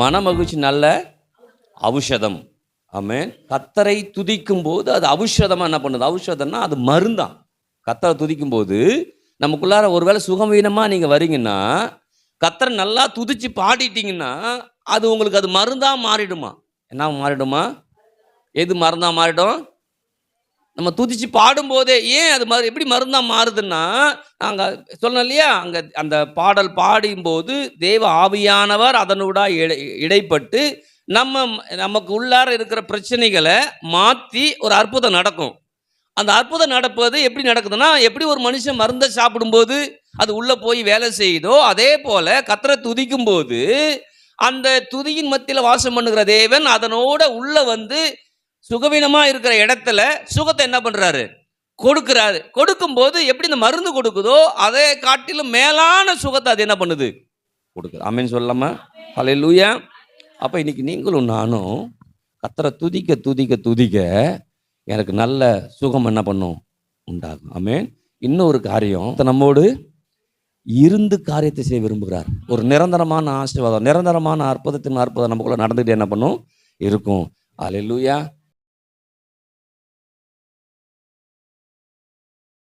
மன மகிழ்ச்சி நல்ல ஔஷதம். ஆமேன். கத்தரை துதிக்கும் போது அது ஔஷதமாக என்ன பண்ணுது? ஔஷதம்னா அது மருந்தான். கத்தரை துதிக்கும் போது நமக்குள்ளார ஒருவேளை சுகவீனமாக நீங்கள் வரீங்கன்னா கத்தரை நல்லா துதிச்சு பாடிட்டீங்கன்னா அது உங்களுக்கு அது மருந்தாக மாறிடுமா? என்ன மாறிடுமா? எது மருந்தாக மாறிடும்? நம்ம துதிச்சு பாடும்போதே ஏன் அது மரு எப்படி மருந்தாக மாறுதுன்னா நாங்கள் சொன்னோம் இல்லையா? அங்கே அந்த பாடல் பாடும்போது தேவ ஆவியானவர் அதனூடா இடை இடைப்பட்டு நம்ம நமக்கு உள்ளார இருக்கிற பிரச்சனைகளை மாற்றி ஒரு அற்புதம் நடக்கும். அந்த அற்புதம் நடப்பது எப்படி நடக்குதுன்னா எப்படி ஒரு மனுஷன் மருந்தை சாப்பிடும்போது அது உள்ளே போய் வேலை செய்யுதோ அதே போல் கத்தரை துதிக்கும் போது அந்த துதியின் மத்தியில் வாசம் பண்ணுகிற தேவன் அதனோட உள்ளே வந்து சுகவீனமாக இருக்கிற இடத்துல சுகத்தை என்ன பண்ணுறாரு கொடுக்குறாரு. கொடுக்கும்போது எப்படி இந்த மருந்து கொடுக்குதோ அதை காட்டிலும் மேலான சுகத்தை அது என்ன பண்ணுது? கொடுக்குது. ஆமேன்னு சொல்லாமா. ஹலே லூயா அப்போ இன்னைக்கு நீங்களும் நானும் கத்தரை துதிக்க துதிக்க துதிக்க எனக்கு நல்ல சுகம் என்ன பண்ணும்? உண்டாகும். ஆமேன். இன்னொரு காரியம். நம்மோடு இருந்து காரியத்தை செய்ய விரும்புகிறார். ஒரு நிரந்தரமான ஆசீர்வாதம் நிரந்தரமான அற்புதத்தின் அற்புதம் நமக்குள்ள நடந்துகிட்டு என்ன பண்ணும்? இருக்கும். அலையிலூயா